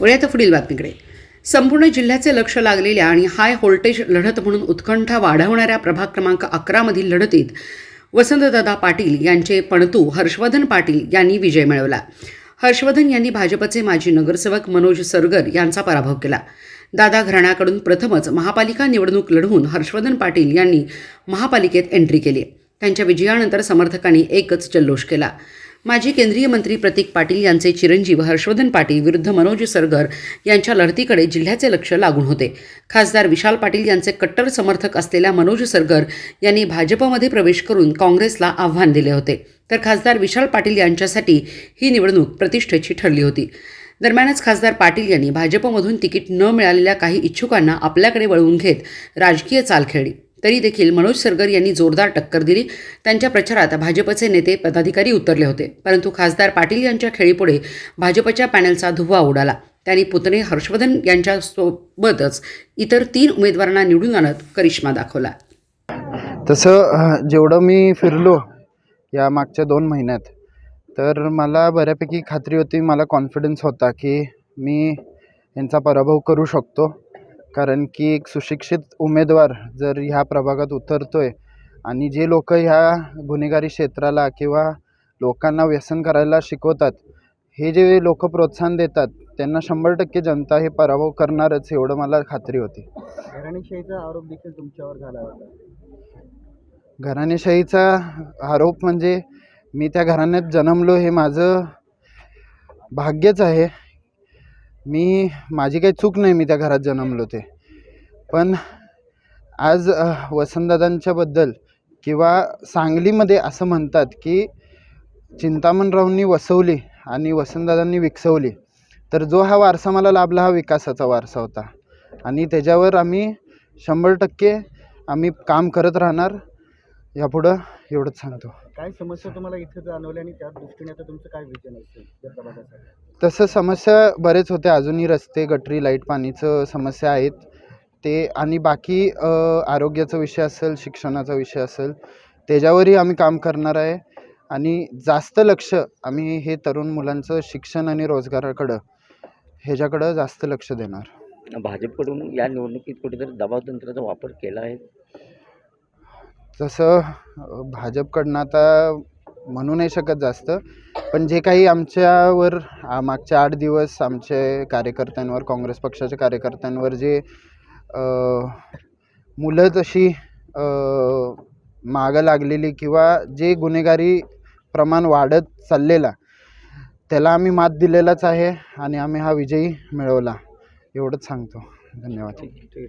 वळूयात पुढील बातमीकडे. संपूर्ण जिल्ह्याचे लक्ष लागलेल्या आणि हाय व्होल्टेज लढत म्हणून उत्कंठा वाढवणाऱ्या प्रभाग क्रमांक अकरामधील लढतीत वसंतदादा पाटील यांचे पणतू हर्षवर्धन पाटील यांनी विजय मिळवला. हर्षवर्धन यांनी भाजपचे माजी नगरसेवक मनोज सरगर यांचा पराभव केला. दादा घराण्याकडून प्रथमच महापालिका निवडणूक लढवून हर्षवर्धन पाटील यांनी महापालिकेत एंट्री केली. त्यांच्या विजयानंतर समर्थकांनी एकच जल्लोष केला. माजी केंद्रीय मंत्री प्रतीक पाटील यांचे चिरंजीव हर्षवर्धन पाटील विरुद्ध मनोज सरगर यांच्या लढतीकडे जिल्ह्याचे लक्ष लागून होते. खासदार विशाल पाटील यांचे कट्टर समर्थक असलेल्या मनोज सरगर यांनी भाजपमध्ये प्रवेश करून काँग्रेसला आव्हान दिले होते. तर खासदार विशाल पाटील यांच्यासाठी ही निवडणूक प्रतिष्ठेची ठरली होती. दरम्यानच खासदार पाटील यांनी भाजपमधून तिकीट न मिळालेल्या काही इच्छुकांना आपल्याकडे वळवून घेत राजकीय चाल खेळली तरी देखील मनोज सरगर यांनी जोरदार टक्कर दिली. त्यांच्या प्रचारात भाजपचे नेते पदाधिकारी उतरले होते. परंतु खासदार पाटील यांच्या खेळीपुढे भाजपच्या पॅनलचा धुव्वा उडाला. त्यांनी पुतणे हर्षवर्धन यांच्यासोबतच इतर तीन उमेदवारांना निवडून आणत करिश्मा दाखवला. तसं जेवढं मी फिरलो या मागच्या दोन महिन्यात तर मला बऱ्यापैकी खात्री होती मला कॉन्फिडन्स होता की मी यांचा पराभव करू शकतो. कारण की एक सुशिक्षित उमेदवार जर ह्या प्रभागात उतरतो आहे आणि जे लोक ह्या गुन्हेगारी क्षेत्राला किंवा लोकांना व्यसन करायला शिकवतात हे जे लोक प्रोत्साहन देतात त्यांना शंभर टक्के जनता हे पराभव करणारच एवढं मला खात्री होती. घराणेशाहीचा आरोप देखील तुमच्यावर झाला होता. घराणेशाहीचा आरोप म्हणजे मी त्या घराण्यात जन्मलो हे माझं भाग्यच आहे. मी माझी काही चूक नाही मी त्या घरात जन्मलो ते. पण आज वसंतदादांच्याबद्दल किंवा सांगलीमध्ये असं म्हणतात की चिंतामणरावनी वसवली आणि वसंतदादांनी विकसवली तर जो हा वारसा मला लाभला हा विकासाचा वारसा होता. आणि त्याच्यावर आम्ही शंभर टक्के आम्ही काम करत राहणार. यापुढं एवढंच सांगतो. काय समस्या तुम्हाला इथे जाणवल्या आणि त्या दृष्टीने आता तुमचं काय विजन असेल तसं समस्या बरेच होते. अजूनही रस्ते गटरी लाइट पाणीचं समस्या आहेत. ते आणि बाकी आरोग्याचा विषय असेल शिक्षणाचा विषय असेल त्याच्यावरही आम्ही काम करणार आहे. आणि जास्त लक्ष आम्ही हे तरुण मुलांचं शिक्षण आणि रोजगाराकडं ह्याच्याकडं जास्त लक्ष देणार. भाजपकडून या निवडणुकीत कुठेतरी दबाव तंत्राचा वापर केला आहे. तसं भाजपकडनं आता म्हणू नाही शकत जास्त. पण जे काही आमच्यावर मागचे आठ दिवस आमचे कार्यकर्त्यांवर काँग्रेस पक्षाच्या कार्यकर्त्यांवर जे मुलं तशी मागं लागलेली किंवा जे गुन्हेगारी प्रमाण वाढत चाललेला त्याला आम्ही मात दिलेलाच आहे आणि आम्ही हा विजयी मिळवला. एवढंच सांगतो. धन्यवाद. ठीक आहे.